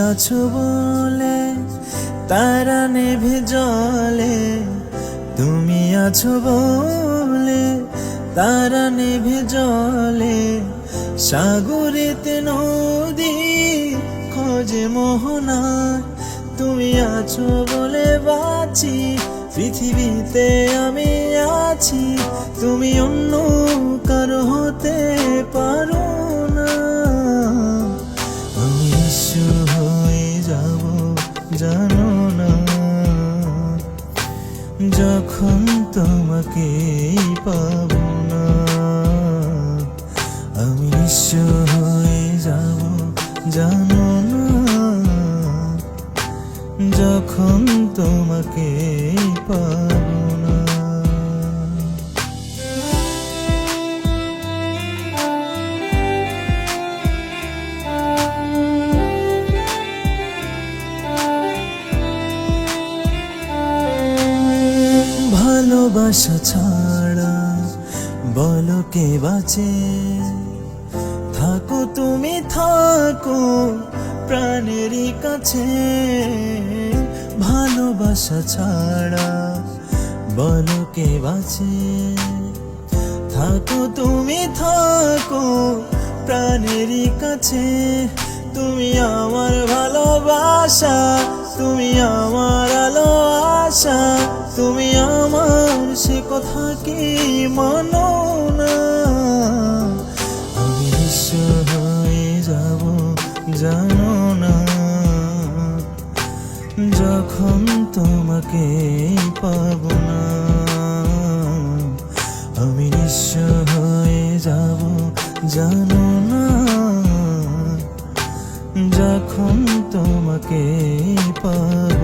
আছো বলে, তারা নেভে জলে। তুমি আছো বলে, তারা নেভে জলে। সাগরেতে নদী খোঁজে মোহনা। তুমি আছো বলে বাঁচি, পৃথিবীতে আমি আছি। জানো না যখন তোমাকে পাব না আমি নিঃস্ব হয়ে যাব জানো না যখন তোমাকে ভালোবাসা ছাড়া বলো কে বাঁচে? থাকো তুমি, থাকো প্রাণেরই কাছে। ভালোবাসা ছাড়া বলো কে বাঁচে? থাকো তুমি, থাকো প্রাণেরই কাছে। তুমি আমার ভালোবাসা, তুমি কথা মানো না আমি হয়ে যাব জানো না যখন তোমাকে পাব না আমি নিঃস্ব হয়ে যাব জানো না যখন তোমাকে পাব